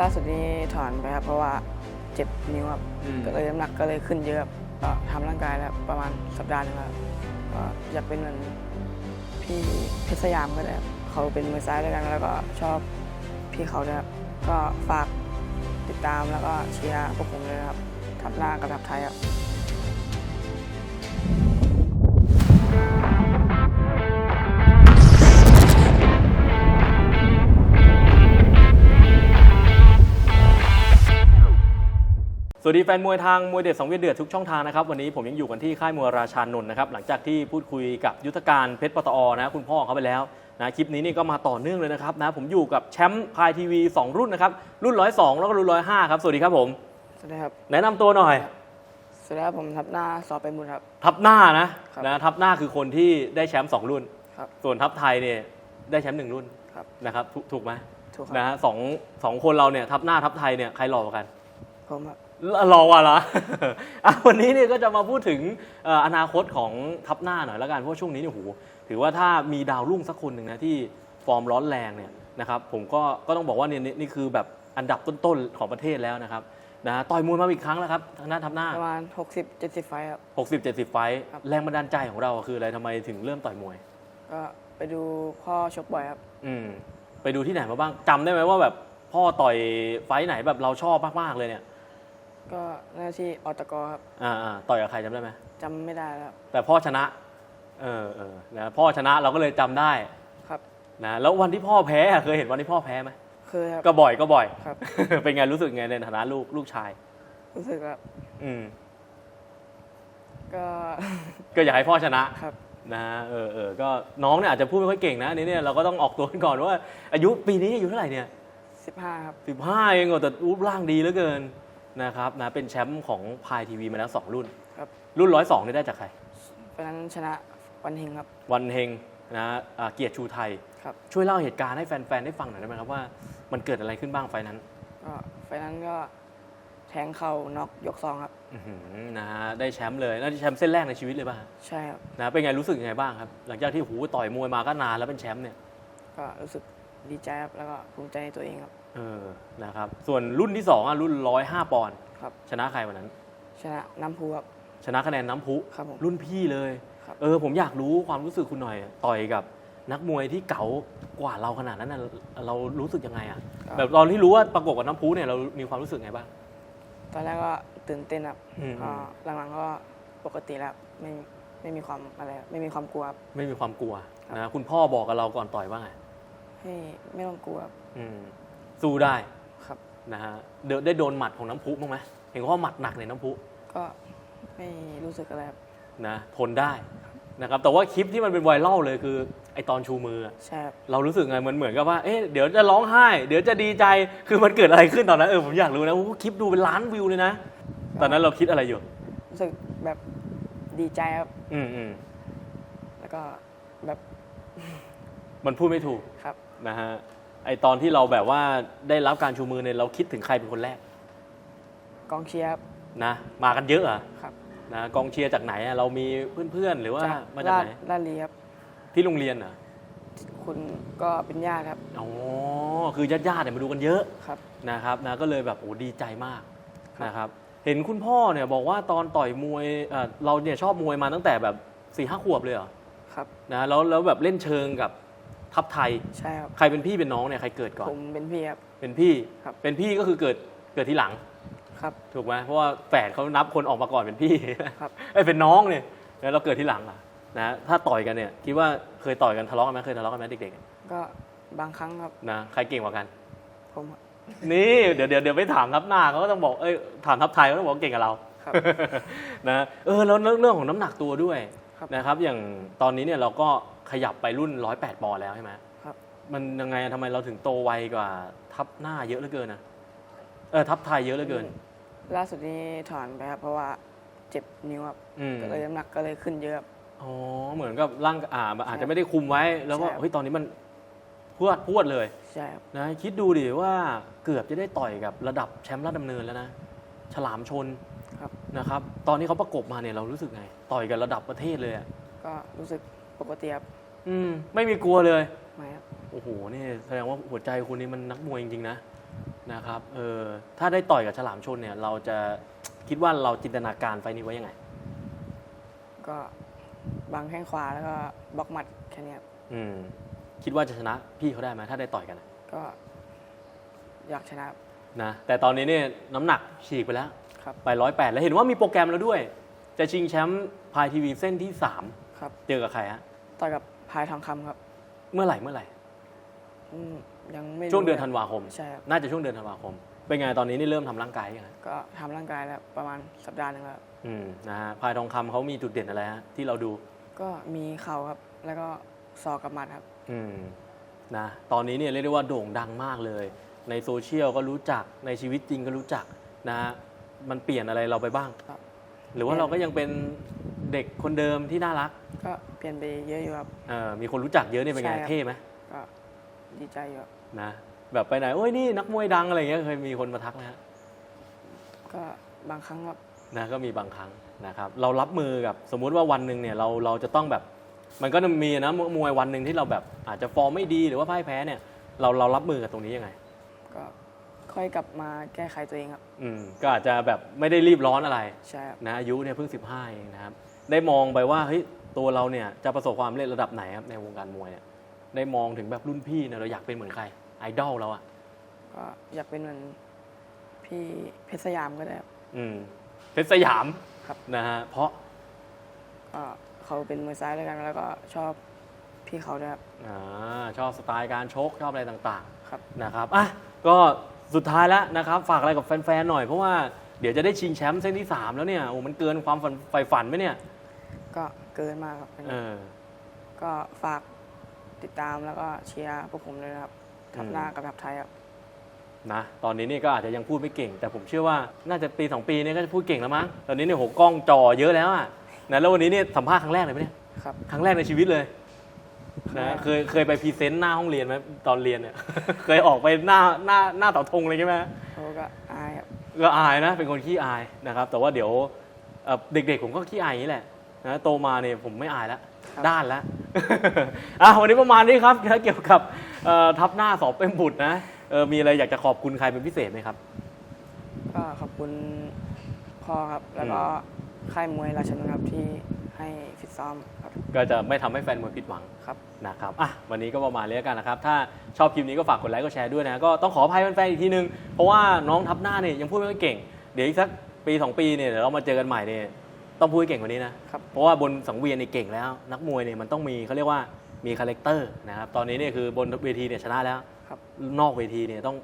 ล่าสุดนี้ถอนไปครับเพราะว่าเจ็บนิ้วครับอืม ก็เลยน้ำหนักก็เลยขึ้นเยอะครับก็ทำร่างกายแล้วประมาณสัปดาห์หนึงครับก็อยากเป็นเหมือนพี่เพชรสยามก็ได้ครับเขาเป็นมือซ้ายด้วยกันแล้วก็ชอบพี่เขาด้วยครับก็ฝากติดตามแล้วก็เชียร์พวกผมเลยนะครับทับหน้ากับทับไทยครับ สวัสดีแฟนมวยทางมวยเด็ดสองเวียนเดือดทุกช่องทางนะครับวันนี้ผมยังอยู่กันที่ค่ายมวยราชานนท์นะครับหลังจากที่พูดคุยกับยุทธการเพชรปตอนะคุณพ่อเขาไปแล้วนะคลิปนี้นี่ก็มาต่อเนื่องเลยนะครับนะผมอยู่กับแชมป์พายทีวี 2 รุ่นนะครับรุ่น 102 แล้วก็รุ่น 105 ครับ สวัสดีครับผม สวัสดีครับ แนะนำตัวหน่อย สวัสดีครับผมทับหน้าสอบไปบุญครับ ทับหน้านะครับนะทับหน้าคือคนที่ได้แชมป์สองรุ่น ครับ ส่วนทับไทยเนี่ยได้แชมป์หนึ่งรุ่นครับนะครับถูกถูกไหมถูกครับนะฮะสองสองคนเราเนี่ยทับหน้าทับไทยเนี่ยใครหล่อกว่ากันผมครับ รอว่ะเหรออะวันนี้เนี่ยก็จะมาพูดถึงเอ่ออนาคตของทัพหน้าหน่อยแล้วกัน เพราะว่าช่วงนี้เนี่ยโหถือว่าถ้ามีดาวรุ่งสักคนหนึ่งนะที่ฟอร์มร้อนแรงเนี่ยนะครับผมก็ก็ต้องบอกว่าเนี่ยนี่นี่คือแบบอันดับต้นๆของประเทศแล้วนะครับนะต่อยมวยมาอีกครั้งแล้วครับทางด้านทัพหน้าประมาณ 60 70 ไฟล์ครับ60 70 ไฟท์ครับแรงบันดาลใจของเราคืออะไรทำไมถึงเริ่มต่อยมวยก็ไปดูพ่อชกบ่อยครับอืมไปดูที่ไหนมาบ้างจำได้ไหมว่าแบบพ่อต่อยไฟท์ไหนแบบเราชอบมากๆเลยเนี่ย ก็หน้าที่ออตกครับอ่าอ่าต่อยกับใครจำได้ไหมจำไม่ได้แล้วครับแต่พ่อชนะ เออเออนะพ่อชนะเราก็เลยจำได้ครับ นะแล้ววันที่พ่อแพ้อะเคยเห็นวันที่พ่อแพ้ไหมเคยครับ ก็บ่อยก็บ่อย ครับ เป็นไงรู้สึกไงในฐานะลูกลูกชาย รู้สึกแบบอืม ก็ ก็อยากให้พ่อชนะครับนะเออเออก็น้องเนี่ยอาจจะพูดไม่ค่อยเก่งนะอันนี้เนี่ยเราก็ต้องออกตัวกันก่อนว่า อายุปีนี้อายุเท่าไหร่เนี่ย15ครับ สิบห้าเองเหรอแต่รูปร่างดีเหลือเกิน นะครับนะเป็นแชมป์ของพายทีวีมาแล้วสองรุ่น ครับ รุ่นร้อยสองนี่ได้จากใครเพราะฉะนั้นชนะวันเฮงครับ วันเฮงนะอ่าเกียรติชูไทย ครับช่วยเล่าเหตุการณ์ให้แฟนๆได้ฟังหน่อยได้ไหมครับว่ามันเกิดอะไรขึ้นบ้างไฟล์นั้นก็ไฟล์นั้นก็แทงเข่าน็อกยกซองครับ อื้อหือนะฮะได้แชมป์เลยน่าจะแชมป์เส้นแรกในชีวิตเลยป่ะใช่ครับ นะเป็นไงรู้สึกยังไงบ้างครับ หลังจากที่หูต่อยมวยมาก็นานแล้วเป็นแชมป์เนี่ยก็รู้สึกดีใจครับ แล้วก็ภูมิใจในตัวเองครับ เออนะครับ ส่วนรุ่นที่สองอะรุ่นร้อยห้าปอนด์ครับ ชนะใครวันนั้น ชนะน้ำพุครับ ชนะคะแนนน้ำพุครับผมรุ่นพี่เลย ครับ เออ ผมอยากรู้ความรู้สึกคุณหน่อย ต่อยกับนักมวยที่เก๋ากว่าเราขนาดนั้นน่ะเรารู้สึกยังไงอะก็แบบตอนที่รู้ว่าประกบกับน้ำพุเนี่ยเรามีความรู้สึกไงบ้าง ตอนแรกก็ตื่นเต้นครับอืมก็หลังๆก็ปกติแล้วไม่ไม่มีความอะไรครับไม่มีความกลัวครับ ไม่มีความกลัวครับ นะคุณพ่อบอกกับเราก่อนต่อยว่าไงให้ไม่ต้องกลัวครับอืม สู้ได้ครับ นะฮะเดได้โดนหมัดของน้ำพุบ้างไหมเห็นเขาว่าหมัดหนักเลยน้ำพุก็ไม่รู้สึกอะไรครับ นะทนได้นะครับแต่ว่าคลิปที่มันเป็นไวรัลเลยคือไอตอนชูมืออะใช่ครับ เรารู้สึกไงเหมือนเหมือนกับว่าเอ๊ะเดี๋ยวจะร้องไห้ เดี๋ยวจะดีใจคือมันเกิดอะไรขึ้นตอนนั้นเออผมอยากรู้นะโอ้โหคลิปดูเป็นล้านวิวเลยนะตอนนั้นเราคิดอะไรอยู่ รู้สึกแบบดีใจครับ อืมอืมแล้วก็แบบมันพูดไม่ถูกครับ นะฮะ ไอตอนที่เราแบบว่าได้รับการชูมือเนี่ยเราคิดถึงใครเป็นคนแรกกองเชียร์ครับนะมากันเยอะเหรอะครับนะกองเชียร์จากไหนอะเรามีเพื่อนๆ หรือว่ามาจากลาดไหน ลาดลีครับที่โรงเรียนเหรอคุณก็เป็นญาติครับอ๋อคือญาติๆเนี่ยมาดูกันเยอะครับ นะครับนะก็เลยแบบโอ้ดีใจมากครับ นะครับ เห็นคุณพ่อเนี่ยบอกว่าตอนต่อยมวยเอ่อเราเนี่ยชอบมวยมาตั้งแต่แบบสี่ห้าขวบเลยเหรอ ครับ นะแล้วแล้วแบบเล่นเชิงกับ ทัพไทย ใช่ครับ ใครเป็นพี่เป็นน้องเนี่ยใครเกิดก่อน ผมเป็นพี่ครับ เป็นพี่ ครับ เป็นพี่ก็คือเกิดเกิดทีหลัง ครับ ถูกไหมเพราะว่าแฝดเขานับคนออกมาก่อนเป็นพี่ครับ เอ้ยเป็นน้องเนี่ยแล้วเราเกิดทีหลังอะนะถ้าต่อยกันเนี่ยคิดว่าเคยต่อยกันทะเลาะกันไหมเคยทะเลาะกันไหมเด็กๆก็บางครั้งครับนะใครเก่งกว่ากัน ผมครับ นี่เดี๋ยวเดี๋ยวเดี๋ยวไปถามทัพหน้าเขาก็ต้องบอกเอ้ยถามทัพไทยเขาต้องบอกว่าเก่งกับเราครับ นะเออแล้วเรื่องเรื่องของน้ำหนักตัวด้วยครับ นะครับ อย่างตอนนี้เนี่ยเราก็ ขยับไปรุ่น 108ปอนด์แล้วใช่ไหมครับ มันยังไงอะทำไมเราถึงโตไวกว่าทัพหน้าเยอะเหลือเกินนะเออทัพไทยเยอะเหลือเกิน ล่าสุดนี้ถอนไปครับ เพราะว่าเจ็บนิ้วครับอืม ก็เลยน้ำหนักก็เลยขึ้นเยอะครับ อ๋อ เหมือนกับร่างอ่าอาจจะไม่ได้คุมไว้ แล้วก็ใช่ครับเฮ้ยตอนนี้มันพวดพวดเลยใช่ครับนะคิดดูดิว่าเกือบจะได้ต่อยกับระดับแชมป์ราชดำเนินแล้วนะ ฉลามชนครับ นะครับ ตอนนี้เขาประกบมาเนี่ยเรารู้สึกไง ต่อยกับระดับประเทศเลยอะก็รู้สึก ปกติครับอืม ไม่มีกลัวเลย ไม่ครับ โอ้โห นี่แสดงว่าหัวใจคุณนี่มันนักมวยจริงๆนะ นะครับ เออ ถ้าได้ต่อยกับฉลามชนเนี่ย เราจะคิดว่าเราจินตนาการไฟล์นี้ไว้ยังไง ก็บังแข้งขวาแล้วก็บล็อกหมัดแค่เนี้ยครับอืม คิดว่าจะชนะพี่เขาได้ไหมถ้าได้ต่อยกันอะก็อยากชนะครับนะ แต่ตอนนี้เนี่ยน้ำหนักฉีกไปแล้ว ครับ ไปร้อยแปดแล้วเห็นว่ามีโปรแกรมแล้วด้วย จะชิงแชมป์พายทีวีเส้นที่ครับ3เจอกับใครฮะ ต่อยกับพายทองคำครับเมื่อไหร่เมื่อไหร่อืมยังไม่รู้ช่วงเดือนลยธันวาคม ใช่ครับ น่าจะช่วงเดือนธันวาคม เป็นไงตอนนี้นี่เริ่มทำร่างกายยังไงก็ทำร่างกายแล้วประมาณสัปดาห์หนึ่งแล้วอืมนะฮะพายทองคำเขามีจุดเด่นอะไรฮะที่เราดู ก็มีเข่าครับ แล้วก็ศอกกับหมัดครับ อืมนะตอนนี้เนี่ยเรียกได้ว่าโด่งดังมากเลย ในโซเชียลก็รู้จักในชีวิตจริงก็รู้จักนะฮะมันเปลี่ยนอะไรเราไปบ้าง ครับ หรือว่าเราก็ยังเป็นเด็กคนเดิมที่น่ารัก ก็เปลี่ยนไปเยอะอยู่ครับ เออมีคนรู้จักเยอะเนี่ยเป็นไงใช่ครับ เท่ไหมก็ดีใจอยู่ครับนะแบบไปไหนโอ้ยนี่นักมวยดังอะไรเงี้ยเคยมีคนมาทักไหมฮะก็บางครั้งครับนะก็มีบางครั้งนะครับเรารับมือกับสมมุติว่าวันหนึ่งเนี่ยเราเราจะต้องแบบ มันก็จะมีนะมวยวันหนึ่งที่เราแบบอาจจะฟอร์มไม่ดีหรือว่าพ่ายแพ้เนี่ยเราเรารับมือกับตรงนี้ยังไง ก็ค่อยกลับมาแก้ไขตัวเองครับอืมก็อาจจะแบบไม่ได้รีบร้อนอะไร ใช่ครับ นะอายุเนี่ยเพิ่ง 15เองนะครับ ได้มองไปว่าเฮ้ย ตัวเราเนี่ยจะประสบความสำเร็จระดับไหนครับในวงการมวยเนี่ยได้มองถึงแบบรุ่นพี่เนี่ยเราอยากเป็นเหมือนใครไอดอลเราอะก็อยากเป็นเหมือนพี่เพชรสยามก็ได้ครับอืมเพชรสยามครับนะฮะเพราะก็เขาเป็นมือซ้ายด้วยกันแล้วก็ชอบพี่เขาด้วยครับอาชอบสไตล์การชกชอบอะไรต่างครับ ๆนะครับอะก็สุดท้ายแล้วนะครับ ฝากอะไรกับแฟนๆหน่อยเพราะว่าเดี๋ยวจะได้ชิงแชมป์เส้นที่ 3 แล้วเนี่ยโอ้มันเกินความฝันใฝ่ฝันไหมเนี่ย ก็ เกินมากครับอันเอนี้อ ก็ฝากติดตามแล้วก็เชียร์พวกผมด้วยนะครับ ทับอืมหน้ากับทับไทยครับ นะตอนนี้นี่ก็อาจจะยังพูดไม่เก่ง แต่ผมเชื่อว่าน่าจะปีสองปีเนี้ก็จะพูดเก่งแล้วมั้งตอนนี้เนี่ยโหกล้องจอเยอะแล้วอะนะแล้ววันนี้เนี่ยสัมภาษณ์ครั้งแรกเลยไหมเนี่ยครับ ครั้งแรกในชีวิตเลยครั้งแรนะกเคยเคยไปพรีเซนต์หน้าห้องเรียนไหมตอนเรียนเนี่ย เคยออกไปหน้าหน้าหน้าเสาธงเลยใช่ไหม เขาก็อายครับ ก็อายนะเป็นคนขี้อายนะครับ แต่ว่าเดี๋ยวเอ่อเด็กๆผมก็ขี้อายอย่างนี้แหละ นะโตมาเนี่ยผมไม่อายแล้วครับด้านแล้ว อะวันนี้ประมาณนี้ครับเกี่ยวกับเอ่อทับหน้าสอบเป็นบุตรนะเออมีอะไรอยากจะขอบคุณใครเป็นพิเศษไหมครับ ก็ขอบคุณพ่อครับ แล้วก็ค่ายมวยราชนนท์ครับที่ให้ฟิตซ้อมครับ ก็จะไม่ทำให้แฟนมวยผิดหวังครับนะครับอะวันนี้ก็ประมาณนี้แล้วกันนะครับ ถ้าชอบคลิปนี้ก็ฝากกดไลค์กดแชร์ด้วยนะ ก็ต้องขออภัยแฟนๆอีกทีนึง เพราะว่าน้องทับหน้าเนี่ยยังพูดไม่ค่อยเก่ง เดี๋ยวอีกสักปี 2 ปีเนี่ยเดี๋ยวเรามาเจอกันใหม่เนี่ย ต้องพูดให้เก่งกว่านี้นะครับ เพราะว่าบนสังเวียนนี่เก่งแล้ว นักมวยเนี่ยมันต้องมีเขาเรียกว่ามีคาแรคเตอร์นะครับตอนนี้เนี่ยคือบนเวทีเนี่ยชนะแล้ว ครับ นอกเวทีเนี่ยต้อง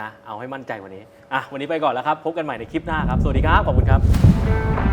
นะเอาให้มั่นใจกว่านี้อะวันนี้ไปก่อนแล้วครับ พบกันใหม่ในคลิปหน้าครับ สวัสดีครับ ขอบคุณครับ